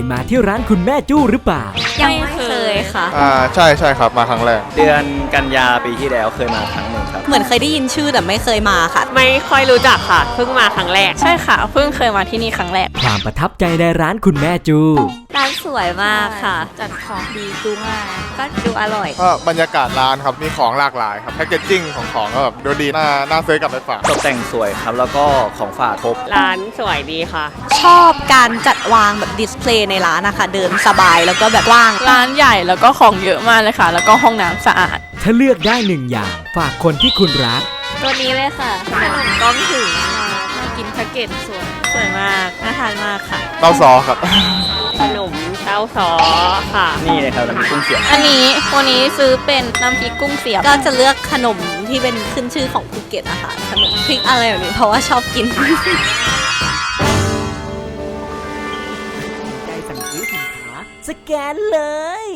ยมาที่ร้านคุณแม่จู้หรือเปล่า ยังไม่เคยค่ะ อ่าใช่ใช่ครับมาครั้งแรก เดือนกันยาปีที่แล้วเคยมาครั้งหนึ่งครับ เหมือนเคยได้ยินชื่อแต่ไม่เคยมาค่ะ ไม่ค่อยรู้จักค่ะ เพิ่งมาครั้งแรก ใช่ค่ะ เพิ่งเคยมาที่นี่ครั้งแรก ความประทับใจในร้านคุณแม่จู้ร้าน สวยมากค่ะจัดของดีดูง่ายก็ดูอร่อย ก็บรรยากาศร้านครับมีของหลากหลายครับแพคเกจจิ้งของของก็แบบดูดีน่าน่าซื้อกลับไปฝากตกแต่งสวยครับแล้วก็ของฝากครบร้านสวยดีค่ะ ชอบการจัดวางแบบดิสเพลย์ในร้านนะคะเดินสบายแล้วก็แบบกว้างร้านใหญ่แล้วก็ของเยอะมากเลยค่ะ แล้วก็ห้องน้ำสะอาด ถ้าเลือกได้หนึ่งอย่าง ฝากคนที่คุณรัก ตัวนี้เลยค่ะขนมก้องถึงค่ะน่ากินแพ็กเกจสวยสวยมากน่าทานมากค่ะเต้าซอครับ ขนมเต้าซอค่ะ นี่เลยครับน้ำพริกกุ้งเสียบอันนี้วันนี้ซื้อเป็นน้ำพริกกุ้งเสียบก็จะเลือกขนมที่เป็นขึ้นชื่อของภูเก็ตนะคะขนมพริกอะไรแบบนี้เพราะว่าชอบกิน ใจสั่งซื้อสินค้าสแกนเลย